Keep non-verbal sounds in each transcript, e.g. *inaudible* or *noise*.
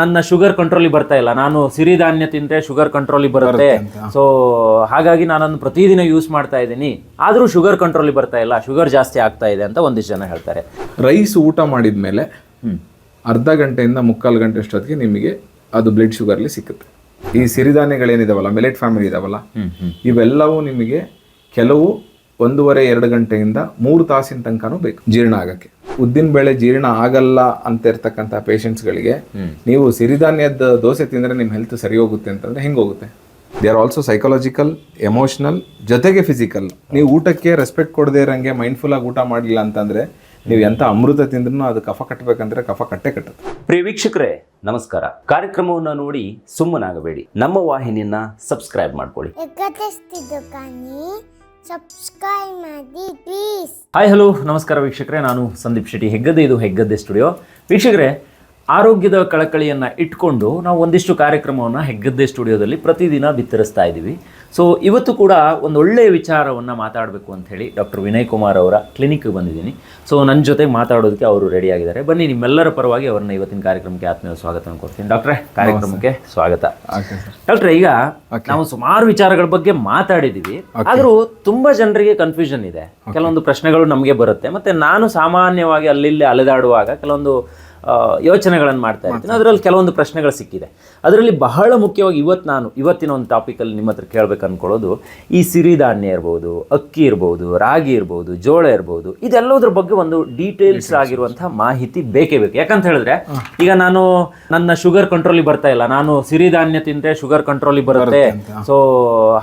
ನನ್ನ ಶುಗರ್ ಕಂಟ್ರೋಲಿಗೆ ಬರ್ತಾ ಇಲ್ಲ. ನಾನು ಸಿರಿಧಾನ್ಯ ತಿಂದರೆ ಶುಗರ್ ಕಂಟ್ರೋಲಿಗೆ ಬರುತ್ತೆ. ಸೊ ಹಾಗಾಗಿ ನಾನನ್ನು ಪ್ರತಿದಿನ ಯೂಸ್ ಮಾಡ್ತಾ ಇದ್ದೀನಿ. ಆದರೂ ಶುಗರ್ ಕಂಟ್ರೋಲಿಗೆ ಬರ್ತಾ ಇಲ್ಲ. ಶುಗರ್ ಜಾಸ್ತಿ ಆಗ್ತಾ ಇದೆ ಅಂತ ಒಂದಿಷ್ಟು ಜನ ಹೇಳ್ತಾರೆ. ರೈಸ್ ಊಟ ಮಾಡಿದ ಮೇಲೆ ಅರ್ಧ ಗಂಟೆಯಿಂದ ಮುಕ್ಕಾಲು ಗಂಟೆ ಅಷ್ಟೊತ್ತಿಗೆ ನಿಮಗೆ ಅದು ಬ್ಲಡ್ ಶುಗರ್ಲಿ ಸಿಕ್ಕುತ್ತೆ. ಈ ಸಿರಿಧಾನ್ಯಗಳೇನಿದಾವಲ್ಲ ಮಿಲೆಟ್ ಫ್ಯಾಮಿಲಿ ಇದಾವಲ್ಲ ಇವೆಲ್ಲವೂ ನಿಮಗೆ ಕೆಲವು ಒಂದೂವರೆ ಎರಡು ಗಂಟೆಯಿಂದ ಮೂರು ತಾಸಿನ ತನಕನೂ ಬೇಕು ಜೀರ್ಣ ಆಗಕ್ಕೆ. ಉದ್ದಿನ ಬೇಳೆ ಜೀರ್ಣ ಆಗಲ್ಲ ಅಂತ ಇರ್ತಕ್ಕಂಥ ಪೇಷಂಟ್ಸ್ಗಳಿಗೆ ನೀವು ಸಿರಿಧಾನ್ಯದ ದೋಸೆ ತಿಂದರೆ ನಿಮ್ಮ ಹೆಲ್ತ್ ಸರಿ ಹೋಗುತ್ತೆ ಅಂತಂದ್ರೆ ಹೆಂಗೆ ಹೋಗುತ್ತೆ? They are also psychological emotional ಜೊತೆಗೆ ಫಿಸಿಕಲ್ ನೀವು ಊಟಕ್ಕೆ ರೆಸ್ಪೆಕ್ಟ್ ಕೊಡದೇ ಇರೋಂಗೆ ಮೈಂಡ್ಫುಲ್ ಆಗಿ ಊಟ ಮಾಡಲಿಲ್ಲ ಅಂತಂದ್ರೆ ನೀವು ಎಂತ ಅಮೃತ ತಿಂದ್ರೂ ಅದು ಕಫ ಕಟ್ಟಬೇಕಂದ್ರೆ ಕಫ ಕಟ್ಟೆ ಕಟ್ಟುತ್ತೆ. ಪ್ರಿಯ ವೀಕ್ಷಕರೇ ನಮಸ್ಕಾರ. ಕಾರ್ಯಕ್ರಮವನ್ನು ನೋಡಿ ಸುಮ್ಮನಾಗಬೇಡಿ. ನಮ್ಮ ವಾಹಿನಿಯನ್ನ ಸಬ್ಸ್ಕ್ರೈಬ್ ಮಾಡ್ಕೊಳ್ಳಿ. ಸಬ್ಸ್ಕ್ರೈಬ್ ಮಾಡಿ ಪ್ಲೀಸ್ ಹಾಯ್ ಹಲೋ ನಮಸ್ಕಾರ ವೀಕ್ಷಕರೇ. ನಾನು ಸಂದೀಪ್ ಶೆಟ್ಟಿ. ಹೆಗ್ಗದ್ದೆ ಇದು ಹೆಗ್ಗದ್ದೆ ಸ್ಟುಡಿಯೋ ವೀಕ್ಷಕರೇ, ಆರೋಗ್ಯದ ಕಳಕಳಿಯನ್ನು ಇಟ್ಕೊಂಡು ನಾವು ಒಂದಿಷ್ಟು ಕಾರ್ಯಕ್ರಮವನ್ನು ಹೆಗ್ಗದ್ದೆ ಸ್ಟುಡಿಯೋದಲ್ಲಿ ಪ್ರತಿದಿನ ಬಿತ್ತರಿಸ್ತಾ ಇದ್ದೀವಿ. ಸೊ ಇವತ್ತು ಕೂಡ ಒಂದು ಒಳ್ಳೆಯ ವಿಚಾರವನ್ನು ಮಾತಾಡಬೇಕು ಅಂತ ಹೇಳಿ ಡಾಕ್ಟರ್ ವಿನಯ್ ಕುಮಾರ್ ಅವರ ಕ್ಲಿನಿಕ್ಗೆ ಬಂದಿದ್ದೀನಿ. ಸೊ ನನ್ನ ಜೊತೆ ಮಾತಾಡೋದಕ್ಕೆ ಅವರು ರೆಡಿಯಾಗಿದ್ದಾರೆ ಬನ್ನಿ ನಿಮ್ಮೆಲ್ಲರ ಪರವಾಗಿ ಅವ್ರನ್ನ ಇವತ್ತಿನ ಕಾರ್ಯಕ್ರಮಕ್ಕೆ ಆತ್ಮೀಯ ಸ್ವಾಗತ ಕೊಡ್ತೀನಿ. ಡಾಕ್ಟ್ರೇ ಕಾರ್ಯಕ್ರಮಕ್ಕೆ ಸ್ವಾಗತ. ಡಾಕ್ಟ್ರೆ ಈಗ ನಾವು ಸುಮಾರು ವಿಚಾರಗಳ ಬಗ್ಗೆ ಮಾತಾಡಿದೀವಿ. ಆದರೂ ತುಂಬಾ ಜನರಿಗೆ ಕನ್ಫ್ಯೂಷನ್ ಇದೆ. ಕೆಲವೊಂದು ಪ್ರಶ್ನೆಗಳು ನಮಗೆ ಬರುತ್ತೆ. ಮತ್ತೆ ನಾನು ಸಾಮಾನ್ಯವಾಗಿ ಅಲ್ಲಿ ಅಲೆದಾಡುವಾಗ ಕೆಲವೊಂದು ಯೋಚನೆಗಳನ್ನು ಮಾಡ್ತಾ ಇರ್ತೀನಿ. ಅದರಲ್ಲಿ ಕೆಲವೊಂದು ಪ್ರಶ್ನೆಗಳು ಸಿಕ್ಕಿದೆ. ಅದರಲ್ಲಿ ಬಹಳ ಮುಖ್ಯವಾಗಿ ಇವತ್ತು ನಾನು ಇವತ್ತಿನ ಒಂದು ಟಾಪಿಕಲ್ಲಿ ನಿಮ್ಮ ಹತ್ರ ಕೇಳಬೇಕು ಅಂದ್ಕೊಳ್ಳೋದು ಈ ಸಿರಿಧಾನ್ಯ ಇರ್ಬೋದು ಅಕ್ಕಿ ಇರ್ಬೋದು ರಾಗಿ ಇರ್ಬೋದು ಜೋಳ ಇರ್ಬೋದು ಇದೆಲ್ಲದ್ರ ಬಗ್ಗೆ ಒಂದು ಡೀಟೇಲ್ಸ್ ಆಗಿರುವಂತಹ ಮಾಹಿತಿ ಬೇಕೇ ಬೇಕು. ಯಾಕಂತ ಹೇಳಿದ್ರೆ ಈಗ ನಾನು ನನ್ನ ಶುಗರ್ ಕಂಟ್ರೋಲಿಗೆ ಬರ್ತಾ ಇಲ್ಲ. ನಾನು ಸಿರಿಧಾನ್ಯ ತಿಂದ್ರೆ ಶುಗರ್ ಕಂಟ್ರೋಲಿಗೆ ಬರುತ್ತೆ. ಸೊ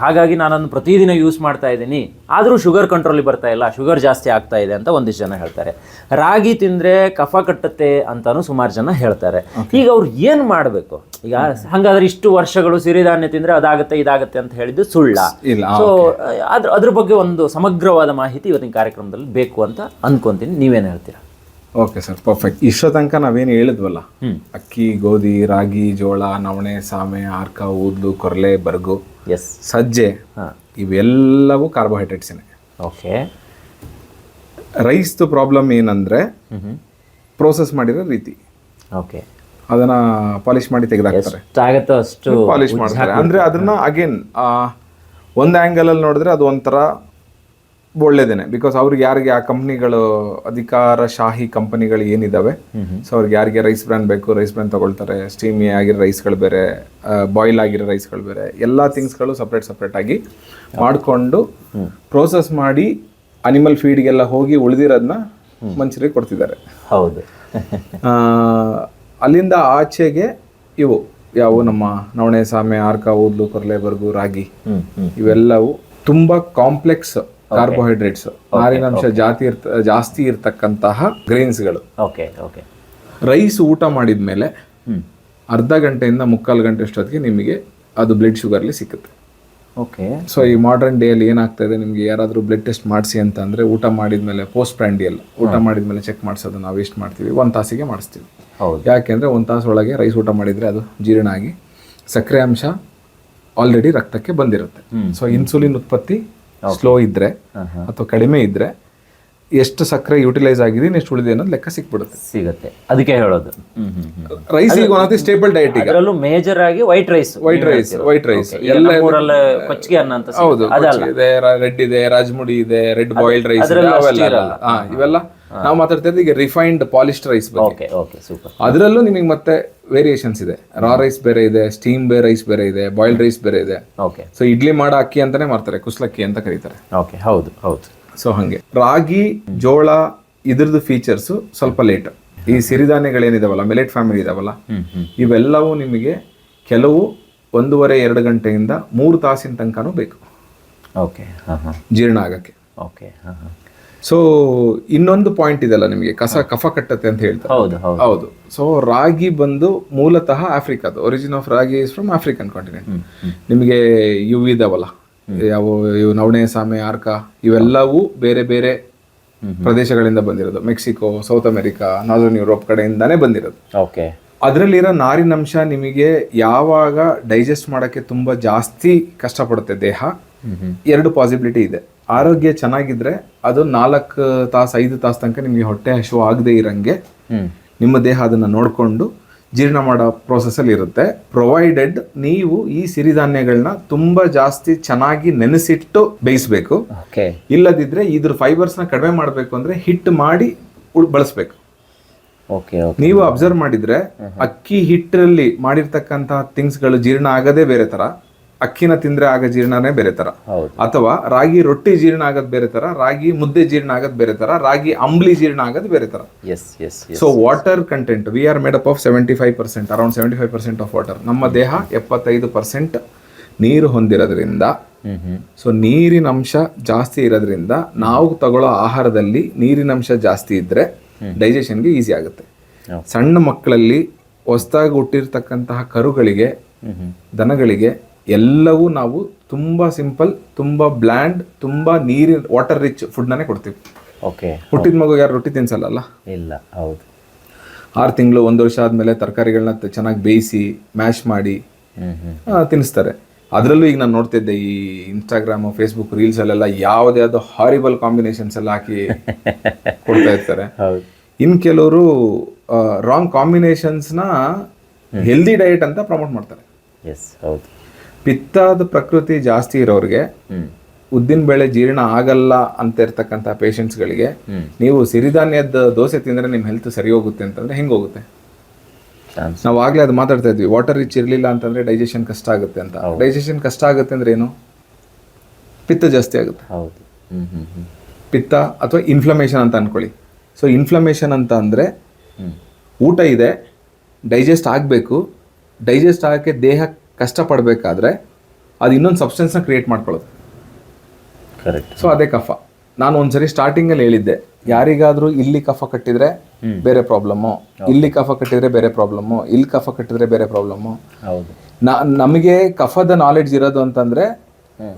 ಹಾಗಾಗಿ ನಾನು ಪ್ರತಿದಿನ ಯೂಸ್ ಮಾಡ್ತಾ ಇದ್ದೀನಿ. ಆದರೂ ಶುಗರ್ ಕಂಟ್ರೋಲಿಗೆ ಬರ್ತಾ ಇಲ್ಲ. ಶುಗರ್ ಜಾಸ್ತಿ ಆಗ್ತಾ ಇದೆ ಅಂತ ಒಂದಿಷ್ಟು ಜನ ಹೇಳ್ತಾರೆ. ರಾಗಿ ತಿಂದ್ರೆ ಕಫ ಕಟ್ಟುತ್ತೆ ಅಂತಾನು ಸುಮಾರು ಜನ ಹೇಳ್ತಾರೆ. ಈಗ ಅವ್ರು ಏನ್ ಮಾಡಬೇಕು? ಈಗ ಹಂಗಾದ್ರೆ ಇಷ್ಟು ವರ್ಷಗಳು ಸಿರಿಧಾನ್ಯ ತಿಂದ್ರೆ ಅದಾಗತ್ತೆ ಇದಾಗತ್ತೆ ಅಂತ ಹೇಳಿದ್ದು ಸುಳ್ಳ. ಇಲ್ಲ ಸೊ ಅದ್ರ ಅದ್ರ ಬಗ್ಗೆ ಒಂದು ಸಮಗ್ರವಾದ ಮಾಹಿತಿ ಇವತ್ತಿನ ಕಾರ್ಯಕ್ರಮದಲ್ಲಿ ಬೇಕು ಅಂತ ಅನ್ಕೊಂತೀನಿ. ನೀವೇನ್ ಹೇಳ್ತೀರಾ? ಓಕೆ ಸರ್ ಪರ್ಫೆಕ್ಟ್ ಇಷ್ಟೋ ತನಕ ನಾವೇನು ಹೇಳಿದ್ವಲ್ಲ? ಅಕ್ಕಿ ಗೋಧಿ ರಾಗಿ ಜೋಳ ನವಣೆ ಸಾಮೆ ಆರ್ಕ ಊದ್ಲು ಕೊರಲೆ ಬರ್ಗು ಎಸ್ ಸಜ್ಜೆ ಇವೆಲ್ಲವೂ ಕಾರ್ಬೋಹೈಡ್ರೇಟ್ಸೇ ಓಕೆ ರೈಸ್ದು ಪ್ರಾಬ್ಲಮ್ ಏನಂದ್ರೆ ಪ್ರೋಸೆಸ್ ಮಾಡಿರೋ ರೀತಿ. ಓಕೆ ಅದನ್ನ ಪಾಲಿಶ್ ಮಾಡಿ ತೆಗೆದಾಕ್ತಾರೆ. ಆಗತ್ತೋ ಅಷ್ಟು ಪಾಲಿಶ್ ಮಾಡ್ತಾರೆ. ಅಂದ್ರೆ ಅದನ್ನ ಅಗೇನ್ ಒಂದು ಆ್ಯಂಗಲ್ ಅಲ್ಲಿ ನೋಡಿದ್ರೆ ಅದು ಒಂಥರ ಒಳ್ಳೇದೇನೆ. ಬಿಕಾಸ್ ಅವ್ರಿಗೆ ಯಾರಿಗೆ ಆ ಕಂಪ್ನಿಗಳು ಅಧಿಕಾರ ಶಾಹಿ ಕಂಪನಿಗಳು ಏನಿದಾವೆ ಸೊ ಅವ್ರಿಗೆ ಯಾರಿಗೆ ರೈಸ್ ಬ್ರ್ಯಾಂಡ್ ಬೇಕು ರೈಸ್ ಬ್ರ್ಯಾಂಡ್ ತಗೊಳ್ತಾರೆ. ಸ್ಟೀಮಿ ಆಗಿರೋ ರೈಸ್ಗಳು ಬೇರೆ ಬಾಯ್ಲ್ ಆಗಿರೋ ರೈಸ್ಗಳು ಬೇರೆ. ಎಲ್ಲ ಥಿಂಗ್ಸ್ಗಳು ಸಪ್ರೇಟ್ ಸಪ್ರೇಟ್ ಆಗಿ ಮಾಡಿಕೊಂಡು ಪ್ರೋಸೆಸ್ ಮಾಡಿ ಅನಿಮಲ್ ಫೀಡ್ಗೆಲ್ಲ ಹೋಗಿ ಉಳಿದಿರೋದನ್ನ ಮನುಷ್ಯರಿಗೆ ಕೊಡ್ತಿದ್ದಾರೆ. ಹೌದು. ಅಲ್ಲಿಂದ ಆಚೆಗೆ ಇವು ಯಾವು ನಮ್ಮ ನವಣೆ ಸಾಮೆ ಆರ್ಕ ಊದ್ಲು ಕೊರಲೆ ಬರ್ಗು ರಾಗಿ. ಇವೆಲ್ಲವೂ ತುಂಬಾ ಕಾಂಪ್ಲೆಕ್ಸ್ ಕಾರ್ಬೋಹೈಡ್ರೇಟ್ಸ್ ನಾರಿನಾಂಶ ಜಾತಿ ಇರ್ತ ಜಾಸ್ತಿ ಇರ್ತಕ್ಕಂತಹ ಗ್ರೈನ್ಸ್ಗಳು ಓಕೆ ಓಕೆ ರೈಸ್ ಊಟ ಮಾಡಿದ ಮೇಲೆ ಅರ್ಧ ಗಂಟೆಯಿಂದ ಮುಕ್ಕಾಲು ಗಂಟೆ ಅಷ್ಟೊತ್ತಿಗೆ ನಿಮಗೆ ಅದು ಬ್ಲಡ್ ಶುಗರ್ಲಿ ಸಿಕ್ಕುತ್ತೆ. ಓಕೆ ಸೊ ಈ ಮಾಡರ್ನ್ ಡೇಯಲ್ಲಿ ಏನಾಗ್ತಾ ಇದೆ? ನಿಮಗೆ ಯಾರಾದರೂ ಬ್ಲಡ್ ಟೆಸ್ಟ್ ಮಾಡಿಸಿ ಅಂತ ಅಂದರೆ ಊಟ ಮಾಡಿದ್ಮೇಲೆ ಪೋಸ್ಟ್ ಪ್ರ್ಯಾಂಡಿಯಲ್ ಊಟ ಮಾಡಿದ್ಮೇಲೆ ಚೆಕ್ ಮಾಡಿಸೋದು ನಾವು ವೇಸ್ಟ್ ಮಾಡ್ತೀವಿ. ಒಂದು ತಾಸಿಗೆ ಮಾಡಿಸ್ತೀವಿ. ಹೌದು. ಯಾಕೆಂದರೆ ಒಂದು ತಾಸು ಒಳಗೆ ರೈಸ್ ಊಟ ಮಾಡಿದರೆ ಅದು ಜೀರ್ಣ ಆಗಿ ಸಕ್ಕರೆ ಅಂಶ ಆಲ್ರೆಡಿ ರಕ್ತಕ್ಕೆ ಬಂದಿರುತ್ತೆ. ಸೊ ಇನ್ಸುಲಿನ್ ಉತ್ಪತ್ತಿ ಸ್ಲೋ ಇದ್ದರೆ ಅಥವಾ ಕಡಿಮೆ ಇದ್ದರೆ ಎಷ್ಟು ಸಕ್ಕರೆ ಯುಟಿಲೈಸ್ ಆಗಿದೆ ಎಷ್ಟು ಉಳಿದೆ ಅನ್ನೋದು ಲೆಕ್ಕ ಸಿಕ್ಬಿಡುತ್ತೆ. ಸಿಗುತ್ತೆ. ಅದಕ್ಕೆ ಹೇಳೋದು. ಹ್ಮ್ ಹ್ಮ್ ಹ್ಮ್. ರೈಸ್ ಈಗ ಒಂದ್ ಸ್ಟೇಬಲ್ ಡಯಟ್ ಈಗ. ಅದರಲ್ಲೂ ಮೇಜರ್ ಆಗಿ white rice white rice white rice ಎಲ್ಲ ಊರಲ್ಲ ಕೊಚ್ಚಿಗೆ ಅನ್ನ ಅಂತ. ಹೌದು ಇದೆ ರೆಡ್ ಇದೆ ರಾಜಮುಡಿ ಇದೆ ರೆಡ್ ಬಾಯ್ಲ್ಡ್ ರೈಸ್ ಇದೆ ಅವೆಲ್ಲ ಹಾ ಇವೆಲ್ಲ ನಾವು ಮಾತಾಡ್ತಾ ಇದ್ದೀವಿ ಈಗ ರಿಫೈನ್ಡ್ ಪಾಲಿಶ್ಡ್ ರೈಸ್ ಬಗ್ಗೆ. ಓಕೆ ಓಕೆ ಸೂಪರ್ ಅದರಲ್ಲೂ ನಿಮಗೆ ಮತ್ತೆ ವೇರಿಯೇಷನ್ಸ್ ಇದೆ. ರಾ ರೈಸ್ ಬೇರೆ ಇದೆ ಸ್ಟೀಮ್ ಬೇ ರೈಸ್ ಬೇರೆ ಇದೆ ಬಾಯ್ಲ್ಡ್ ರೈಸ್ ಬೇರೆ ಇದೆ. ಓಕೆ ಸೊ ಇಡ್ಲಿ ಮಾಡೋ ಅಕ್ಕಿ ಅಂತಾನೆ ಮಾಡ್ತಾರೆ ಕುಸ್ಲಕ್ಕಿ ಅಂತ ಕರೀತಾರೆ. ಓಕೆ ಹೌದು ಹೌದು. ಸೊ ಹಂಗೆ. ರಾಗಿ ಜೋಳ ಇದ್ರದ್ದು ಫೀಚರ್ಸ್ ಸ್ವಲ್ಪ ಲೇಟ್ ಈ ಸಿರಿಧಾನ್ಯಗಳೇನಿದಾವಲ್ಲ ಮಿಲೆಟ್ ಫ್ಯಾಮಿಲಿ ಇದಾವಲ್ಲ ಇವೆಲ್ಲವೂ ನಿಮಗೆ ಕೆಲವು ಒಂದೂವರೆ ಎರಡು ಗಂಟೆಯಿಂದ ಮೂರು ತಾಸಿನ ತನಕನೂ ಬೇಕು. ಓಕೆ ಹಾಂ ಹಾಂ. ಜೀರ್ಣ ಆಗಕ್ಕೆ. ಓಕೆ ಹಾಂ ಹಾಂ. ಸೊ ಇನ್ನೊಂದು ಪಾಯಿಂಟ್ ಇದೆಲ್ಲ ನಿಮಗೆ ಕಸ ಕಫ ಕಟ್ಟತ್ತೆ ಅಂತ ಹೇಳ್ತಾರೆ. ಹೌದು ಹೌದು. ಹೌದು. ಸೊ ರಾಗಿ ಬಂದು ಮೂಲತಃ ಆಫ್ರಿಕಾದ origin of ragi is from African continent ನಿಮಗೆ ಇವು ಇದಾವಲ್ಲ ಯಾವ ಇವು ನವಣೆ ಸಾಮೆ ಆರ್ಕ ಇವೆಲ್ಲವೂ ಬೇರೆ ಬೇರೆ ಪ್ರದೇಶಗಳಿಂದ ಬಂದಿರೋದು. Mexico South America northern Europe ಕಡೆಯಿಂದಾನೇ ಬಂದಿರೋದು. ಓಕೆ. ಅದರಲ್ಲಿರೋ ನಾರಿನಂಶ ನಿಮಗೆ ಯಾವಾಗ ಡೈಜೆಸ್ಟ್ ಮಾಡೋಕ್ಕೆ ತುಂಬ ಜಾಸ್ತಿ ಕಷ್ಟಪಡುತ್ತೆ ದೇಹ ಎರಡು ಪಾಸಿಬಿಲಿಟಿ ಇದೆ. ಆರೋಗ್ಯ ಚೆನ್ನಾಗಿದ್ರೆ ಅದು ನಾಲ್ಕು ತಾಸು ಐದು ತಾಸು ತನಕ ನಿಮಗೆ ಹೊಟ್ಟೆ ಹಸಿವು ಆಗದೆ ಇರಂಗೆ ನಿಮ್ಮ ದೇಹ ಅದನ್ನು ನೋಡಿಕೊಂಡು ಜೀರ್ಣ ಮಾಡೋ ಪ್ರೋಸೆಸ್ಸಲ್ಲಿ ಇರುತ್ತೆ. ಪ್ರೊವೈಡೆಡ್ ನೀವು ಈ ಸಿರಿಧಾನ್ಯಗಳನ್ನ ತುಂಬ ಜಾಸ್ತಿ ಚೆನ್ನಾಗಿ ನೆನೆಸಿಟ್ಟು ಬೇಯಿಸಬೇಕು. ಓಕೆ ಇಲ್ಲದಿದ್ರೆ ಇದ್ರ ಫೈಬರ್ಸ್ನ ಕಡಿಮೆ ಮಾಡಬೇಕು ಅಂದರೆ ಹಿಟ್ ಮಾಡಿ ಬಳಸಬೇಕು. ನೀವು ಅಬ್ಸರ್ವ್ ಮಾಡಿದ್ರೆ ಅಕ್ಕಿ ಹಿಟ್ಟಲ್ಲಿ ಮಾಡಿರ್ತಕ್ಕಂತಹ ಥಿಂಗ್ಸ್ಗಳು ಜೀರ್ಣ ಆಗದೇ ಬೇರೆ ತರ. ಅಕ್ಕಿನ ತಿಂದ್ರೆ ಆಗ ಜೀರ್ಣನೇ ಬೇರೆ ತರ. ಅಥವಾ ರಾಗಿ ರೊಟ್ಟಿ ಜೀರ್ಣ ಆಗೋದು ಬೇರೆ ತರ ರಾಗಿ ಮುದ್ದೆ ಜೀರ್ಣ ಆಗೋದು ಬೇರೆ ತರ ರಾಗಿ ಅಂಬ್ಲಿ ಜೀರ್ಣ ಆಗೋದು ಬೇರೆ ತರ. So water content we are made up of seventy five percent around seventy five percent of water ನಮ್ಮ ದೇಹ ಎಪ್ಪತ್ತೈದು ಪರ್ಸೆಂಟ್ ನೀರು ಹೊಂದಿರೋದ್ರಿಂದ. ಸೊ ನೀರಿನ ಅಂಶ ಜಾಸ್ತಿ ಇರೋದ್ರಿಂದ ನಾವು ತಗೊಳ್ಳೋ ಆಹಾರದಲ್ಲಿ ನೀರಿನ ಅಂಶ ಜಾಸ್ತಿ ಇದ್ರೆ ಡೈಜೆಷನ್ಗೆ ಈಸಿ ಆಗುತ್ತೆ. ಸಣ್ಣ ಮಕ್ಕಳಲ್ಲಿ ಹೊಸದಾಗಿ ಹುಟ್ಟಿರ್ತಕ್ಕಂತಹ ಕರುಗಳಿಗೆ ದನಗಳಿಗೆ ಎಲ್ಲವೂ ನಾವು ತುಂಬ ಸಿಂಪಲ್ ತುಂಬ ಬ್ಲ್ಯಾಂಡ್ ತುಂಬ ನೀರಿನ ವಾಟರ್ ರಿಚ್ ಫುಡ್ನೇ ಕೊಡ್ತೀವಿ. ಓಕೆ. ಹುಟ್ಟಿದ ಮಗು ಯಾರು ರೊಟ್ಟಿ ತಿನ್ಸಲ್ಲ ಇಲ್ಲ ಹೌದು. ಆರು ತಿಂಗಳು ಒಂದು ವರ್ಷ ಆದಮೇಲೆ ತರಕಾರಿಗಳನ್ನ ಚೆನ್ನಾಗಿ ಬೇಯಿಸಿ ಮ್ಯಾಶ್ ಮಾಡಿ ತಿನ್ನಿಸ್ತಾರೆ. ಅದರಲ್ಲೂ ಈಗ ನಾನು ನೋಡ್ತಿದ್ದೆ ಈ ಇನ್ಸ್ಟಾಗ್ರಾಮು ಫೇಸ್ಬುಕ್ ರೀಲ್ಸಲ್ಲೆಲ್ಲ ಯಾವುದೇ ಯಾವುದೋ ಹಾರಿಬಲ್ ಕಾಂಬಿನೇಷನ್ಸ್ ಎಲ್ಲ ಹಾಕಿ *laughs* ಕೊಡ್ತಾ ಇರ್ತಾರೆ. ಇನ್ನು ಕೆಲವರು ರಾಂಗ್ ಕಾಂಬಿನೇಷನ್ಸ್ನ ಹೆಲ್ದಿ ಡಯಟ್ ಅಂತ ಪ್ರಮೋಟ್ ಮಾಡ್ತಾರೆ. ಎಸ್ ಹೌದು. ಪಿತ್ತದ ಪ್ರಕೃತಿ ಜಾಸ್ತಿ ಇರೋರಿಗೆ ಉದ್ದಿನ ಬೇಳೆ ಜೀರ್ಣ ಆಗಲ್ಲ ಅಂತ ಇರ್ತಕ್ಕಂಥ ಪೇಷಂಟ್ಸ್ಗಳಿಗೆ ಗಳಿಗೆ ನೀವು ಸಿರಿಧಾನ್ಯದ ದೋಸೆ ತಿಂದರೆ ನಿಮ್ಮ ಹೆಲ್ತ್ ಸರಿ ಹೋಗುತ್ತೆ ಅಂತಂದ್ರೆ ಹೆಂಗೆ ಹೋಗುತ್ತೆ? ನಾವು ಆಗ್ಲೇ ಅದು ಮಾತಾಡ್ತಾ ಇದ್ವಿ. ವಾಟರ್ ರಿಚ್ ಇರಲಿಲ್ಲ ಅಂತಂದ್ರೆ ಡೈಜೆಷನ್ ಕಷ್ಟ ಆಗುತ್ತೆ ಅಂತ. ಡೈಜೆಷನ್ ಕಷ್ಟ ಆಗುತ್ತೆ ಅಂದ್ರೆ ಏನು? ಪಿತ್ತ ಜಾಸ್ತಿ ಆಗುತ್ತೆ. ಪಿತ್ತ ಅಥವಾ ಇನ್ಫ್ಲಮೇಷನ್ ಅಂತ ಅನ್ಕೊಳ್ಳಿ. ಸೊ ಇನ್ಫ್ಲಮೇಷನ್ ಅಂತ ಅಂದರೆ ಊಟ ಇದೆ ಡೈಜೆಸ್ಟ್ ಆಗಬೇಕು. ಡೈಜೆಸ್ಟ್ ಆಗೋಕ್ಕೆ ದೇಹ ಕಷ್ಟಪಡಬೇಕಾದ್ರೆ ಅದು ಇನ್ನೊಂದು ಸಬ್ಸ್ಟೆನ್ಸ್ನ ಕ್ರಿಯೇಟ್ ಮಾಡ್ಕೊಳ್ಳೋದು. ಕರೆಕ್ಟ್ ಸೊ ಅದೇ ಕಫ. ನಾನು ಒಂದ್ಸರಿ ಸ್ಟಾರ್ಟಿಂಗಲ್ಲಿ ಹೇಳಿದ್ದೆ ಯಾರಿಗಾದರೂ ಇಲ್ಲಿ ಕಫ ಕಟ್ಟಿದ್ರೆ ಬೇರೆ ಪ್ರಾಬ್ಲಮ್ಮು ಇಲ್ಲಿ ಕಫ ಕಟ್ಟಿದ್ರೆ ಬೇರೆ ಪ್ರಾಬ್ಲಮ್ಮು ಇಲ್ಲಿ ಕಫ ಕಟ್ಟಿದ್ರೆ ಬೇರೆ ಪ್ರಾಬ್ಲಮ್ಮು ಹೌದು. ನಮಗೆ ಕಫದ ನಾಲೆಡ್ಜ್ ಇರೋದು ಅಂತಂದ್ರೆ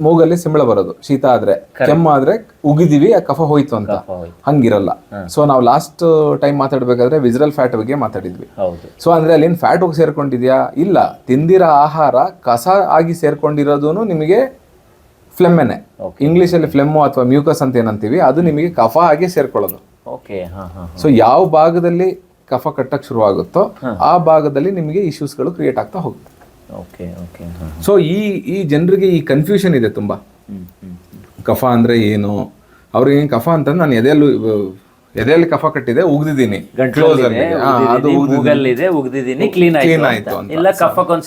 ಮೂಗಲ್ಲಿ ಸಿಂಬಳ ಬರೋದು. ಶೀತ ಆದ್ರೆ ಕೆಮ್ಮ ಆದ್ರೆ ಉಗಿದೀವಿ ಆ ಕಫ ಹೋಯ್ತು ಅಂತ. ಹಂಗಿರಲ್ಲ. ಸೊ ನಾವು ಲಾಸ್ಟ್ ಟೈಮ್ ಮಾತಾಡ್ಬೇಕಾದ್ರೆ ವಿಜ್ರಲ್ ಫ್ಯಾಟ್ ಬಗ್ಗೆ ಮಾತಾಡಿದ್ವಿ. ಸೊ ಅಂದ್ರೆ ಅಲ್ಲಿನ್ ಫ್ಯಾಟ್ ಹೋಗಿ ಸೇರ್ಕೊಂಡಿದ್ಯಾ? ಇಲ್ಲ. ತಿಂದಿರೋ ಆಹಾರ ಕಸ ಆಗಿ ಸೇರ್ಕೊಂಡಿರೋದು ನಿಮಗೆ ಫ್ಲೆಮ್ಮೆನೆ. ಇಂಗ್ಲಿಷಲ್ಲಿ ಫ್ಲೆಮ್ಮು ಅಥವಾ ಮ್ಯೂಕಸ್ ಅಂತ ಏನಂತೀವಿ ಅದು ನಿಮಗೆ ಕಫ ಆಗಿ ಸೇರ್ಕೊಳ್ಳೋದು. ಓಕೆ ಹಾಂ ಹಾಂ ಸೊ ಯಾವ ಭಾಗದಲ್ಲಿ ಕಫ ಕಟ್ಟಕ್ಕೆ ಶುರುವಾಗುತ್ತೋ ಆ ಭಾಗದಲ್ಲಿ ನಿಮಗೆ ಇಶ್ಯೂಸ್ಗಳು ಕ್ರಿಯೇಟ್ ಆಗ್ತಾ ಹೋಗುತ್ತೆ. ಓಕೆ ಓಕೆ ಸೊ ಈ ಈ ಜನರಿಗೆ ಈ ಕನ್ಫ್ಯೂಷನ್ ಇದೆ ತುಂಬಾ. ಕಫ ಅಂದ್ರೆ ಏನು? ಅವ್ರಿಗೆ ಏನ್ ಕಫ ಅಂತಂದ್ರೆ ನಾನು ಎದೆಯಲ್ಲೂ ಎದೆಯಲ್ಲಿ ಕಫ ಕಟ್ಟಿದೆ ಉಗ್ದಿದ್ದೀನಿ. ಕ್ಲೀನ್ ಆಯ್ತು. ಇಲ್ಲ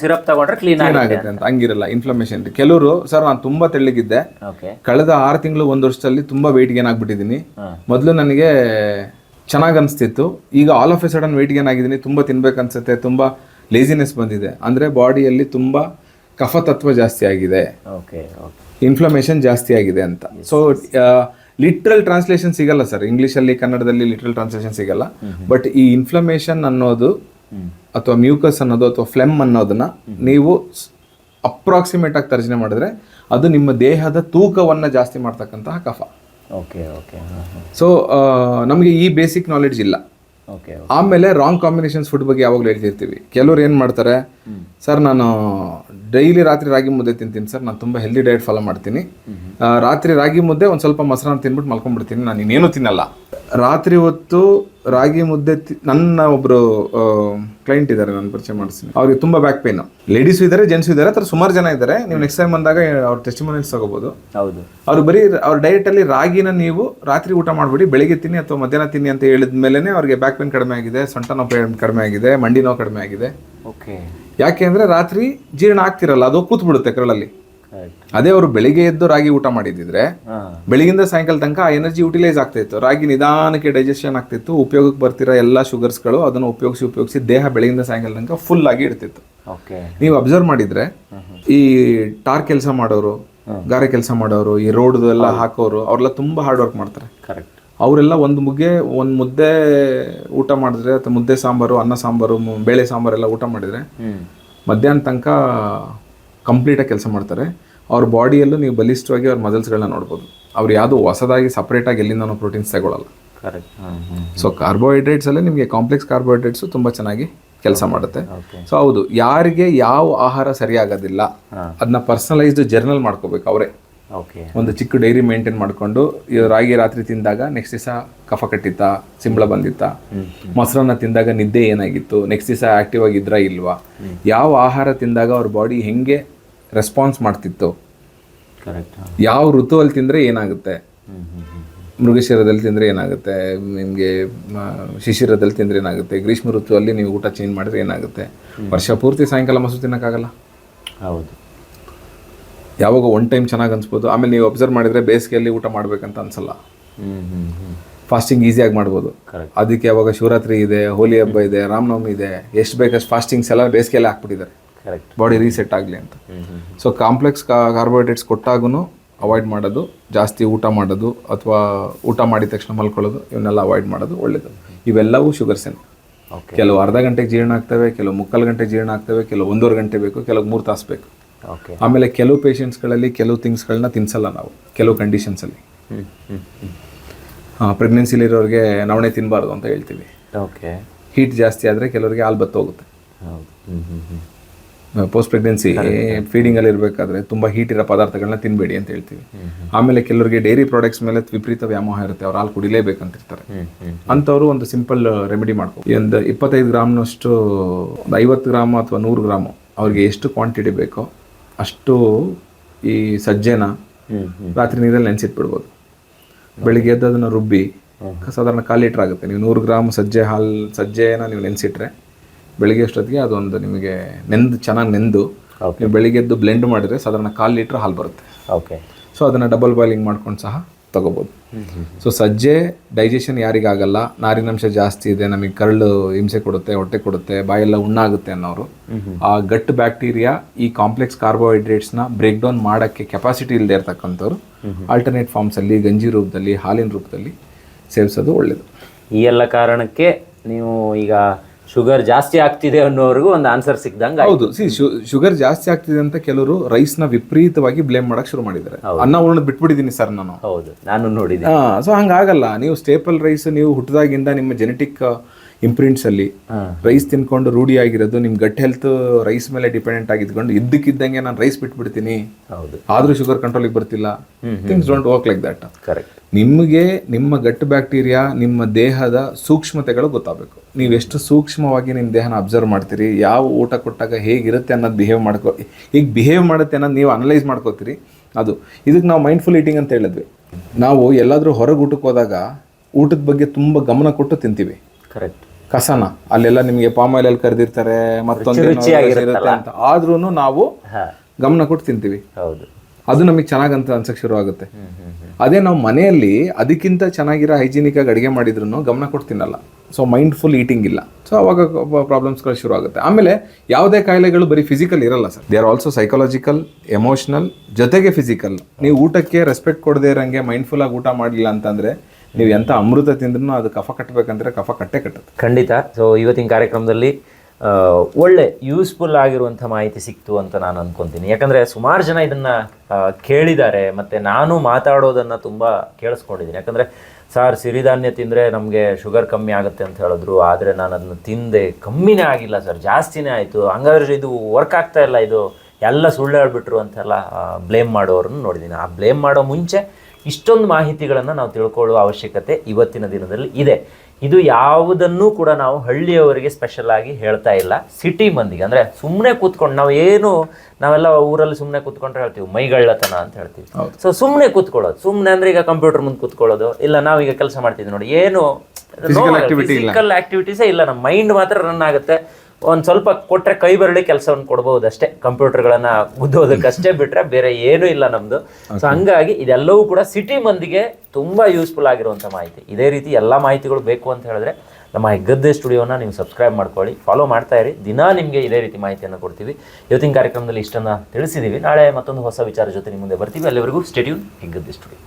ಸಿರಪ್ ತಗೊಂಡ್ರೆ ಕ್ಲೀನ್ ಆಗುತ್ತೆ ಅಂತ. ಹಂಗಿರಲ್ಲ ಇನ್ಫ್ಲಮೇಷನ್ ಕೆಲವರು ಸರ್ ನಾನು ತುಂಬಾ ತೆಳ್ಳಗಿದ್ದೆ. ಕಳೆದ ಆರು ತಿಂಗಳು ಒಂದು ವರ್ಷದಲ್ಲಿ ತುಂಬಾ ವೆಯ್ಟ್ ಗೇನ್ ಆಗ್ಬಿಟ್ಟಿದ್ದೀನಿ. ಮೊದಲು ನನಗೆ ಚೆನ್ನಾಗಿ ಅನಿಸ್ತಿತ್ತು. ಈಗ all of a sudden weight gain ಆಗಿದ್ದೀನಿ ತುಂಬಾ ತಿನ್ಬೇಕು ಅನ್ಸುತ್ತೆ ತುಂಬ ಲೇಸಿನೆಸ್ ಬಂದಿದೆ. ಅಂದರೆ ಬಾಡಿಯಲ್ಲಿ ತುಂಬ ಕಫ ತತ್ವ ಜಾಸ್ತಿ ಆಗಿದೆ. ಓಕೆ ಓಕೆ ಇನ್ಫ್ಲಮೇಷನ್ ಜಾಸ್ತಿ ಆಗಿದೆ ಅಂತ. ಸೊ ಲಿಟ್ರಲ್ ಟ್ರಾನ್ಸ್ಲೇಷನ್ ಸಿಗಲ್ಲ ಸರ್ ಇಂಗ್ಲೀಷಲ್ಲಿ ಕನ್ನಡದಲ್ಲಿ ಲಿಟ್ರಲ್ ಟ್ರಾನ್ಸ್ಲೇಷನ್ ಸಿಗಲ್ಲ. ಬಟ್ ಈ ಇನ್ಫ್ಲಮೇಷನ್ ಅನ್ನೋದು ಅಥವಾ ಮ್ಯೂಕಸ್ ಅನ್ನೋದು ಅಥವಾ ಫ್ಲೆಮ್ ಅನ್ನೋದನ್ನ ನೀವು ಅಪ್ರಾಕ್ಸಿಮೇಟ್ ಆಗಿ ತರ್ಜನೆ ಮಾಡಿದ್ರೆ ಅದು ನಿಮ್ಮ ದೇಹದ ತೂಕವನ್ನ ಜಾಸ್ತಿ ಮಾಡ್ತಕ್ಕಂತಹ ಕಫ. ಓಕೆ ಓಕೆ ಸೊ ನಮಗೆ ಈ ಬೇಸಿಕ್ ನಾಲೆಡ್ಜ್ ಇಲ್ಲ. ಆಮೇಲೆ ರಾಂಗ್ ಕಾಂಬಿನೇಷನ್ಸ್ ಫುಡ್ ಬಗ್ಗೆ ಯಾವಾಗಲೂ ಹೇಳ್ತಿರ್ತೀವಿ. ಕೆಲವ್ರು ಏನು ಮಾಡ್ತಾರೆ ಸರ್ ನಾನು ಡೈಲಿ ರಾತ್ರಿ ರಾಗಿ ಮುದ್ದೆ ತಿಂತೀನಿ ಸರ್. ನಾನು ತುಂಬ ಹೆಲ್ದಿ ಡಯಟ್ ಫಾಲೋ ಮಾಡ್ತೀನಿ. ರಾತ್ರಿ ರಾಗಿ ಮುದ್ದೆ ಒಂದು ಸ್ವಲ್ಪ ಮೊಸರನ್ನ ತಿನ್ಬಿಟ್ಟು ಮಲ್ಕೊಂಡ್ಬಿಡ್ತೀನಿ. ನಾನು ಇನ್ನೇನು ತಿನ್ನಲ್ಲ. ರಾತ್ರಿ ಹೊತ್ತು ರಾಗಿ ಮುದ್ದೆ ನನ್ನ ಒಬ್ಬರು ಕ್ಲೈಂಟ್ ಇದ್ದಾರೆ ನಾನು ಪರಿಚಯ ಮಾಡಿಸ್ತೀನಿ. ಅವ್ರಿಗೆ ತುಂಬ ಬ್ಯಾಕ್ ಪೇನು ಲೇಡೀಸು ಇದ್ದಾರೆ ಜೆಂಟ್ಸು ಇದ್ದಾರೆ ಆ ಥರ ಸುಮಾರು ಜನ ಇದ್ದಾರೆ ನೀವು ನೆಕ್ಸ್ಟ್ ಟೈಮ್ ಬಂದಾಗ ಅವ್ರ ಟೆಸ್ಟಿಮೋನಿಯಲ್ಸ್ ತಗೋಬೋದು. ಹೌದು. ಅವ್ರು ಬರೀ ಅವ್ರ ಡಯಟಲ್ಲಿ ರಾಗಿನ ನೀವು ರಾತ್ರಿ ಊಟ ಮಾಡಿಬಿಡಿ ಬೆಳಿಗ್ಗೆ ತಿನ್ನಿ ಅಥವಾ ಮಧ್ಯಾಹ್ನ ತಿನ್ನಿ ಅಂತ ಹೇಳಿದ ಮೇಲೆ ಅವ್ರಿಗೆ ಬ್ಯಾಕ್ ಪೇನ್ ಕಡಿಮೆ ಆಗಿದೆ ಸೊಂಟ ನೋವು ಕಡಿಮೆ ಆಗಿದೆ ಮಂಡಿ ನೋವು ಕಡಿಮೆ ಆಗಿದೆ. ಓಕೆ ಯಾಕೆ ಅಂದರೆ ರಾತ್ರಿ ಜೀರ್ಣ ಆಗ್ತಿರಲ್ಲ ಅದು ಕೂತ್ಬಿಡುತ್ತೆ ಕರಳಲ್ಲಿ. ಅದೇ ಅವರು ಬೆಳಿಗ್ಗೆ ಎದ್ದು ರಾಗಿ ಊಟ ಮಾಡಿದಿದ್ರೆ ಹಾಂ. ಬೆಳಿಗ್ಗಿಂದ ಸಾಯಂಕಾಲ ತನಕ ಆ ಎನರ್ಜಿ ಯುಟಿಲೈಸ್ ಆಗ್ತಾ ಇತ್ತು. ರಾಗಿ ನಿಧಾನಕ್ಕೆ ಡೈಜೆಷನ್ ಆಗ್ತಿತ್ತು ಉಪಯೋಗಕ್ಕೆ ಬರ್ತಿರೋ ಎಲ್ಲ ಶುಗರ್ಸ್ಗಳು ಅದನ್ನು ಉಪಯೋಗಿಸಿ ಉಪಯೋಗಿಸಿ ದೇಹ ಬೆಳಗಿಂದ ಸಾಯಂಕಾಲ ತನಕ ಫುಲ್ ಆಗಿ ಇಡ್ತಿತ್ತು. ನೀವು ಅಬ್ಸರ್ವ್ ಮಾಡಿದ್ರೆ ಈ ಟಾರ್ ಕೆಲಸ ಮಾಡೋರು ಗಾರೆ ಕೆಲಸ ಮಾಡೋರು ಈ ರೋಡ್ ಎಲ್ಲ ಹಾಕೋರು ಅವ್ರೆಲ್ಲ ತುಂಬಾ ಹಾರ್ಡ್ ವರ್ಕ್ ಮಾಡ್ತಾರೆ. ಕರೆಕ್ಟ್ ಅವರೆಲ್ಲ ಒಂದು ಮುಗ್ಗೆ ಒಂದು ಮುದ್ದೆ ಊಟ ಮಾಡಿದ್ರೆ ಅಥವಾ ಮುದ್ದೆ ಸಾಂಬಾರು ಅನ್ನ ಸಾಂಬಾರು ಮು- ಬೇಳೆ ಸಾಂಬಾರು ಎಲ್ಲ ಊಟ ಮಾಡಿದರೆ ಮಧ್ಯಾಹ್ನ ತನಕ ಕಂಪ್ಲೀಟಾಗಿ ಕೆಲಸ ಮಾಡ್ತಾರೆ. ಅವ್ರ ಬಾಡಿಯಲ್ಲೂ ನೀವು ಬಲಿಷ್ಠವಾಗಿ ಅವ್ರ ಮಸಲ್ಸ್ಗಳನ್ನ ನೋಡ್ಬೋದು. ಅವ್ರು ಯಾವುದು ಹೊಸದಾಗಿ ಸಪ್ರೇಟಾಗಿ ಎಲ್ಲಿಂದನೂ ಪ್ರೋಟೀನ್ಸ್ ತಗೊಳ್ಳಲ್ಲ ಕರೆಕ್ಟ್ ಹಾಂ ಹ್ಞೂ ಸೊ ಕಾರ್ಬೋಹೈಡ್ರೇಟ್ಸಲ್ಲೇ ನಿಮಗೆ ಕಾಂಪ್ಲೆಕ್ಸ್ ಕಾರ್ಬೋಹೈಡ್ರೇಟ್ಸು ತುಂಬ ಚೆನ್ನಾಗಿ ಕೆಲಸ ಮಾಡುತ್ತೆ. ಸೊ ಹೌದು ಯಾರಿಗೆ ಯಾವ ಆಹಾರ ಸರಿಯಾಗೋದಿಲ್ಲ ಅದನ್ನ ಪರ್ಸನಲೈಸ್ಡ್ ಜರ್ನಲ್ ಮಾಡ್ಕೋಬೇಕು ಅವರೇ. ಒಂದು ಚಿಕ್ಕ ಡೈರಿ ಮೇಂಟೈನ್ ಮಾಡಿಕೊಂಡು ರಾಗಿ ರಾತ್ರಿ ತಿಂದಾಗ ನೆಕ್ಸ್ಟ್ ದಿವಸ ಕಫ ಕಟ್ಟಿತ್ತ ಸಿಂಬಳ ಬಂದಿತ್ತ ಮೊಸರನ್ನ ತಿಂದಾಗ ನಿದ್ದೆ ಏನಾಗಿತ್ತು ನೆಕ್ಸ್ಟ್ ದಿವಸ ಆಕ್ಟಿವ್ ಆಗಿದ್ರಾ ಇಲ್ವಾ? ಯಾವ ಆಹಾರ ತಿಂದಾಗ ಅವ್ರ ಬಾಡಿ ಹೆಂಗೆ ರೆಸ್ಪಾನ್ಸ್ ಮಾಡ್ತಿತ್ತು? ಕರೆಕ್ಟ್ ಯಾವ ಋತುವಲ್ಲಿ ತಿಂದರೆ ಏನಾಗುತ್ತೆ? ಮೃಗಶಿರದಲ್ಲಿ ತಿಂದರೆ ಏನಾಗುತ್ತೆ? ನಿಮಗೆ ಶಿಶಿರದಲ್ಲಿ ತಿಂದರೆ ಏನಾಗುತ್ತೆ? ಗ್ರೀಷ್ಮ ಋತುವಲ್ಲಿ ನೀವು ಊಟ ಚೇಂಜ್ ಮಾಡಿದ್ರೆ ಏನಾಗುತ್ತೆ? ವರ್ಷ ಪೂರ್ತಿ ಸಾಯಂಕಾಲ ಮೊಸರು ತಿನ್ನೋಕ್ಕಾಗಲ್ಲ? ಹೌದು. ಯಾವಾಗ ಒನ್ ಟೈಮ್ ಚೆನ್ನಾಗಿ ಅನಿಸ್ಬೋದು. ಆಮೇಲೆ ನೀವು ಅಬ್ಸರ್ವ್ ಮಾಡಿದರೆ ಬೇಸಿಗೆಯಲ್ಲಿ ಊಟ ಮಾಡಬೇಕಂತ ಅನ್ಸಲ್ಲ. ಫಾಸ್ಟಿಂಗ್ ಈಸಿಯಾಗಿ ಮಾಡ್ಬೋದು. ಅದಕ್ಕೆ ಯಾವಾಗ ಶಿವರಾತ್ರಿ ಇದೆ ಹೋಲಿ ಹಬ್ಬ ಇದೆ ರಾಮನವಮಿ ಇದೆ ಎಷ್ಟು ಬೇಕಷ್ಟು ಫಾಸ್ಟಿಂಗ್ಸ್ ಎಲ್ಲ ಬೇಸಿಗೆಯಲ್ಲಿ ಹಾಕ್ಬಿಟ್ಟಿದ್ದಾರೆ. ಕರೆಕ್ಟ್ ಬಾಡಿ ರೀಸೆಟ್ ಆಗಲಿ ಅಂತ. ಸೊ ಕಾಂಪ್ಲೆಕ್ಸ್ ಕಾರ್ಬೋಹೈಡ್ರೇಟ್ಸ್ ಕೊಟ್ಟಾಗೂ ಅವಾಯ್ಡ್ ಮಾಡೋದು ಜಾಸ್ತಿ ಊಟ ಮಾಡೋದು ಅಥವಾ ಊಟ ಮಾಡಿದ ತಕ್ಷಣ ಮಲ್ಕೊಳ್ಳೋದು ಇವನ್ನೆಲ್ಲ ಅವಾಯ್ಡ್ ಮಾಡೋದು ಒಳ್ಳೇದು. ಇವೆಲ್ಲವೂ ಶುಗರ್ಸೇನೆ ಓಕೆ ಕೆಲವು ಅರ್ಧ ಗಂಟೆಗೆ ಜೀರ್ಣ ಆಗ್ತವೆ ಕೆಲವು ಮುಕ್ಕಾಲು ಗಂಟೆ ಜೀರ್ಣ ಆಗ್ತವೆ ಕೆಲವು ಒಂದೂವರೆ ಗಂಟೆ ಬೇಕು ಕೆಲವು ಮೂರು ತಾಸು ಬೇಕು. ಆಮೇಲೆ ಕೆಲವು ಪೇಷಂಟ್ಸ್ಗಳಲ್ಲಿ ಕೆಲವು ಥಿಂಗ್ಸ್ಗಳನ್ನ ತಿನ್ಸಲ್ಲ ನಾವು ಕೆಲವು ಕಂಡೀಷನ್ಸಲ್ಲಿ ಪ್ರೆಗ್ನೆನ್ಸಿಲಿರೋರಿಗೆ ನವಣೆ ತಿನ್ನಬಾರ್ದು ಅಂತ ಹೇಳ್ತೀವಿ. ಓಕೆ ಹೀಟ್ ಜಾಸ್ತಿ ಆದರೆ ಕೆಲವರಿಗೆ ಹಾಲು ಬತ್ತೋಗುತ್ತೆ ಪೋಸ್ಟ್ ಪ್ರೆಗ್ನೆನ್ಸಿ ಫೀಡಿಂಗಲ್ಲಿ ಇರಬೇಕಾದ್ರೆ ತುಂಬ ಹೀಟ್ ಇರೋ ಪದಾರ್ಥಗಳನ್ನ ತಿನ್ನಬೇಡಿ ಅಂತ ಹೇಳ್ತೀವಿ. ಆಮೇಲೆ ಕೆಲವರಿಗೆ ಡೈರಿ ಪ್ರಾಡಕ್ಟ್ಸ್ ಮೇಲೆ ವಿಪರೀತ ವ್ಯಾಮೋಹ ಇರುತ್ತೆ ಅವ್ರು ಹಾಲು ಕುಡಿಲೇಬೇಕಂತಿರ್ತಾರೆ. ಅಂಥವ್ರು ಒಂದು ಸಿಂಪಲ್ ರೆಮಿಡಿ ಮಾಡ್ಕೊ ಒಂದು ಇಪ್ಪತ್ತೈದು ಗ್ರಾಮ್ನಷ್ಟು ಒಂದು ಐವತ್ತು ಗ್ರಾಮ್ ಅಥವಾ ನೂರು ಗ್ರಾಮು ಅವ್ರಿಗೆ ಎಷ್ಟು ಕ್ವಾಂಟಿಟಿ ಬೇಕೋ ಅಷ್ಟು ಈ ಸಜ್ಜೆನ ರಾತ್ರಿ ನೀರಲ್ಲಿ ನೆನೆಸಿಟ್ಬಿಡ್ಬೋದು. ಬೆಳಿಗ್ಗೆ ಎದ್ದು ಅದನ್ನು ರುಬ್ಬಿ ಸಾಧಾರಣ ಕಾಲು ಲೀಟ್ರ್ ಆಗುತ್ತೆ. ನೀವು ನೂರು ಗ್ರಾಮ್ ಸಜ್ಜೆ ಹಾಲು ಸಜ್ಜೆನ ನೀವು ನೆನೆಸಿಟ್ರೆ ಬೆಳಿಗ್ಗೆ ಅಷ್ಟೊತ್ತಿಗೆ ಅದೊಂದು ನಿಮಗೆ ನೆಂದು ಚೆನ್ನಾಗಿ ನೆಂದು. ನೀವು ಬೆಳಿಗ್ಗೆ ಎದ್ದು ಬ್ಲೆಂಡ್ ಮಾಡಿದರೆ ಸಾಧಾರಣ ಕಾಲು ಲೀಟ್ರ್ ಹಾಲು ಬರುತ್ತೆ. ಓಕೆ ಸೊ ಅದನ್ನು ಡಬಲ್ ಬಾಯ್ಲಿಂಗ್ ಮಾಡ್ಕೊಂಡು ಸಹ ತಗೋಬೋದು. ಸೊ ಸಜ್ಜೆ ಡೈಜೆಷನ್ ಯಾರಿಗಾಗಲ್ಲ ನಾರಿನಂಶ ಜಾಸ್ತಿ ಇದೆ ನಮಗೆ ಕರಳು ಹಿಂಸೆ ಕೊಡುತ್ತೆ ಹೊಟ್ಟೆ ಕೊಡುತ್ತೆ ಬಾಯೆಲ್ಲ ಉಣ್ಣಾಗುತ್ತೆ ಅನ್ನೋರು. ಆ ಗಟ್ ಬ್ಯಾಕ್ಟೀರಿಯಾ ಈ ಕಾಂಪ್ಲೆಕ್ಸ್ ಕಾರ್ಬೋಹೈಡ್ರೇಟ್ಸ್ನ ಬ್ರೇಕ್ ಡೌನ್ ಮಾಡೋಕ್ಕೆ ಕೆಪಾಸಿಟಿ ಇಲ್ಲದೆ ಇರ್ತಕ್ಕಂಥವ್ರು ಆಲ್ಟರ್ನೇಟ್ ಫಾರ್ಮ್ಸಲ್ಲಿ ಗಂಜಿ ರೂಪದಲ್ಲಿ ಹಾಲಿನ ರೂಪದಲ್ಲಿ ಸೇವಿಸೋದು ಒಳ್ಳೆಯದು ಈ ಎಲ್ಲ ಕಾರಣಕ್ಕೆ ನೀವು ಈಗ ಶುಗರ್ ಜಾಸ್ತಿ ಆಗ್ತಿದೆ ಅನ್ನೋವರೆಗೂ ಒಂದು ಆನ್ಸರ್ ಸಿಕ್ಕಿದಂಗೆ ಹೌದು. ಸಿ ಶುಗರ್ ಜಾಸ್ತಿ ಆಗ್ತಿದೆ ಅಂತ ಕೆಲವರು ರೈಸ್ನ ವಿಪರೀತವಾಗಿ ಬ್ಲೇಮ್ ಮಾಡಕ್ ಶುರು ಮಾಡಿದ್ದಾರೆ. ಅನ್ನ ಉಣ್ಣದ್ ಬಿಟ್ಬಿಟ್ಟಿದ್ದೀನಿ ಸರ್ ನಾನು. ಹೌದು. ನಾನು ನೋಡಿದೆ ಸೊ ಹಂಗಾಗಲ್ಲ. ನೀವು ಸ್ಟೇಪಲ್ ರೈಸ್ ನೀವು ಹುಟ್ಟಿದಾಗಿಂದ ನಿಮ್ಮ ಜೆನೆಟಿಕ್ ಇಂಪ್ರಿಂಟ್ಸ್ ಅಲ್ಲಿ. ರೈಸ್ ತಿನ್ಕೊಂಡು ರೂಢಿ ಆಗಿರೋದು ನಿಮ್ ಗಟ್ ಹೆಲ್ತ್ ರೈಸ್ ಮೇಲೆ ಡಿಪೆಂಡೆಂಟ್ ಆಗಿದ್ಕೊಂಡು ಇದ್ದಕ್ಕಿದ್ದಂಗೆ ನಾನು ರೈಸ್ ಬಿಟ್ಬಿಡ್ತೀನಿ. ಹೌದು. ಆದ್ರೂ ಶುಗರ್ ಕಂಟ್ರೋಲಿಗೆ ಬರ್ತಿಲ್ಲ. Things don't work like that correct ನಿಮಗೆ ನಿಮ್ಮ ಗಟ್ ಬ್ಯಾಕ್ಟೀರಿಯಾ ನಿಮ್ಮ ದೇಹದ ಸೂಕ್ಷ್ಮತೆಗಳು ಗೊತ್ತಾಗಬೇಕು. ನೀವು ಎಷ್ಟು ಸೂಕ್ಷ್ಮವಾಗಿ ನಿಮ್ಮ ದೇಹನ ಅಬ್ಸರ್ವ್ ಮಾಡ್ತೀರಿ ಯಾವ ಊಟ ಕೊಟ್ಟಾಗ ಹೇಗಿರುತ್ತೆ ಅನ್ನೋದು ಬಿಹೇವ್ ಮಾಡ್ಕೋ ಈಗ ಬಿಹೇವ್ ಮಾಡುತ್ತೆ ಅನ್ನೋದು ನೀವು ಅನಲೈಸ್ ಮಾಡ್ಕೋತೀರಿ. ಅದು ಇದಕ್ಕೆ ನಾವು ಮೈಂಡ್ಫುಲ್ ಈಟಿಂಗ್ ಅಂತ ಹೇಳಿದ್ವಿ. ನಾವು ಎಲ್ಲಾದರೂ ಹೊರಗೆ ಊಟಕ್ಕೆ ಹೋದಾಗ ಊಟದ ಬಗ್ಗೆ ತುಂಬ ಗಮನ ಕೊಟ್ಟು ತಿಂತೀವಿ. ಕರೆಕ್ಟ್ ಕಸನ. ಅಲ್ಲೆಲ್ಲ ನಿಮಗೆ ಪಾಮ್ ಆಯಿಲ್ ಅಲ್ಲಿ ಕರೆದಿರ್ತಾರೆ ಮತ್ತೊಂದು ಅಂತ. ಆದ್ರೂ ನಾವು ಗಮನ ಕೊಟ್ಟು ತಿಂತೀವಿ. ಹೌದು. ಅದು ನಮಗೆ ಚೆನ್ನಾಗಂತ ಅಂತ ಅನ್ಸಕ್ ಶುರು ಆಗುತ್ತೆ ಅದೇ ನಾವು ಮನೆಯಲ್ಲಿ ಅದಕ್ಕಿಂತ ಚೆನ್ನಾಗಿರೋ ಹೈಜಿನಿಕ್ ಆಗಿ ಅಡುಗೆ ಮಾಡಿದ್ರು ಗಮನ ಕೊಟ್ಟು ತಿನ್ನಲ್ಲ. ಸೊ ಮೈಂಡ್ಫುಲ್ ಈಟಿಂಗ್ ಇಲ್ಲ. ಸೊ ಅವಾಗ ಪ್ರಾಬ್ಲಮ್ಸ್ಗಳು ಶುರು ಆಗುತ್ತೆ ಆಮೇಲೆ ಯಾವುದೇ ಕಾಯಿಲೆಗಳು ಬರೀ ಫಿಸಿಕಲ್ ಇರಲ್ಲ sir. They are also psychological emotional ಜೊತೆಗೆ ಫಿಸಿಕಲ್ ನೀವು ಊಟಕ್ಕೆ ರೆಸ್ಪೆಕ್ಟ್ ಕೊಡದೇ ಇರಂಗೆ ಮೈಂಡ್ಫುಲ್ ಆಗಿ ಊಟ ಮಾಡಲಿಲ್ಲ ಅಂತಂದ್ರೆ ನೀವು ಎಂಥ ಅಮೃತ ತಿಂದ್ರೂ ಅದು ಕಫ ಕಟ್ಟಬೇಕಂದ್ರೆ ಕಫ ಕಟ್ಟೆ ಕಟ್ಟುತ್ತೆ. ಖಂಡಿತ. ಸೊ ಇವತ್ತಿನ ಕಾರ್ಯಕ್ರಮದಲ್ಲಿ ಒಳ್ಳೆ ಯೂಸ್ಫುಲ್ ಆಗಿರುವಂಥ ಮಾಹಿತಿ ಸಿಕ್ತು ಅಂತ ನಾನು ಅಂದ್ಕೊತೀನಿ ಯಾಕಂದರೆ ಸುಮಾರು ಜನ ಇದನ್ನು ಕೇಳಿದ್ದಾರೆ, ಮತ್ತು ನಾನು ಮಾತಾಡೋದನ್ನು ತುಂಬ ಕೇಳಿಸ್ಕೊಂಡಿದ್ದೀನಿ. ಯಾಕಂದರೆ, ಸಾರ್, ಸಿರಿಧಾನ್ಯ ತಿಂದರೆ ನಮಗೆ ಶುಗರ್ ಕಮ್ಮಿ ಆಗುತ್ತೆ ಅಂತ ಹೇಳಿದ್ರು, ಆದರೆ ನಾನು ಅದನ್ನು ತಿಂದೆ ಕಮ್ಮಿನೇ ಆಗಿಲ್ಲ ಸರ್, ಜಾಸ್ತಿನೇ ಆಯಿತು. ಹಂಗಾದ್ರೆ ಇದು ವರ್ಕ್ ಆಗ್ತಾ ಇಲ್ಲ, ಇದು ಎಲ್ಲ ಸುಳ್ಳು ಹೇಳ್ಬಿಟ್ರು ಅಂತೆಲ್ಲ ಬ್ಲೇಮ್ ಮಾಡೋರನ್ನು ನೋಡಿದ್ದೀನಿ ಆ ಬ್ಲೇಮ್ ಮಾಡೋ ಮುಂಚೆ ಇಷ್ಟೊಂದು ಮಾಹಿತಿಗಳನ್ನು ನಾವು ತಿಳ್ಕೊಳ್ಳುವ ಅವಶ್ಯಕತೆ ಇವತ್ತಿನ ದಿನದಲ್ಲಿ ಇದೆ. ಇದು ಯಾವುದನ್ನು ಕೂಡ ನಾವು ಹಳ್ಳಿಯವರಿಗೆ ಸ್ಪೆಷಲ್ ಆಗಿ ಹೇಳ್ತಾ ಇಲ್ಲ. ಸಿಟಿ ಮಂದಿಗೆ. ಅಂದರೆ ಸುಮ್ಮನೆ ಕೂತ್ಕೊಂಡು ನಾವು ಏನು ನಾವೆಲ್ಲ ಊರಲ್ಲಿ ಸುಮ್ಮನೆ ಕೂತ್ಕೊಂಡ್ರೆ ಹೇಳ್ತೀವಿ ಮೈಗಳ್ಳತನ ಅಂತ ಹೇಳ್ತೀವಿ. ಸೊ ಸುಮ್ಮನೆ ಕೂತ್ಕೊಳ್ಳೋದು. ಸುಮ್ಮನೆ ಅಂದ್ರೆ ಈಗ ಕಂಪ್ಯೂಟರ್ ಮುಂದೆ ಕೂತ್ಕೊಳ್ಳೋದು ಇಲ್ಲ ನಾವೀಗ ಕೆಲಸ ಮಾಡ್ತಿದ್ವಿ ನೋಡಿ ಏನು ಫಿಸಿಕಲ್ ಆಕ್ಟಿವಿಟೀಸೇ ಇಲ್ಲ. ನಮ್ಮ ಮೈಂಡ್ ಮಾತ್ರ ರನ್ ಆಗುತ್ತೆ. ಒಂದು ಸ್ವಲ್ಪ ಕೊಟ್ಟರೆ ಕೈ ಬರಲಿ ಕೆಲಸವನ್ನು ಕೊಡ್ಬೋದು ಅಷ್ಟೇ. ಕಂಪ್ಯೂಟರ್ಗಳನ್ನು ಗುದ್ದೋದಕ್ಕಷ್ಟೇ ಬಿಟ್ಟರೆ ಬೇರೆ ಏನೂ ಇಲ್ಲ ನಮ್ಮದು ಸೊ ಹಂಗಾಗಿ ಇದೆಲ್ಲವೂ ಕೂಡ ಸಿಟಿ ಮಂದಿಗೆ ತುಂಬ ಯೂಸ್ಫುಲ್ ಆಗಿರುವಂಥ ಮಾಹಿತಿ. ಇದೇ ರೀತಿ ಎಲ್ಲ ಮಾಹಿತಿಗಳು ಬೇಕು ಅಂತ ಹೇಳಿದ್ರೆ ನಮ್ಮ ಹೆಗ್ಗದ್ದೆ ಸ್ಟುಡಿಯೋನ ನೀವು ಸಬ್ಸ್ಕ್ರೈಬ್ ಮಾಡ್ಕೊಳ್ಳಿ ಫಾಲೋ ಮಾಡ್ತಾ ಇರಿ. ದಿನಾ ನಿಮಗೆ ಇದೇ ರೀತಿ ಮಾಹಿತಿಯನ್ನು ಕೊಡ್ತೀವಿ. ಇವತ್ತಿನ ಕಾರ್ಯಕ್ರಮದಲ್ಲಿ ಇಷ್ಟನ್ನು ತಿಳಿಸಿದ್ದೀವಿ ನಾಳೆ ಮತ್ತೊಂದು ಹೊಸ ವಿಚಾರ ಜೊತೆ ನಿಮ್ಮ ಮುಂದೆ ಬರ್ತೀವಿ. ಅಲ್ಲಿವರೆಗೂ ಸ್ಟೇಟ್ಯೂನ್ ಹೆಗ್ಗದ್ದೆ ಸ್ಟುಡಿಯೋ.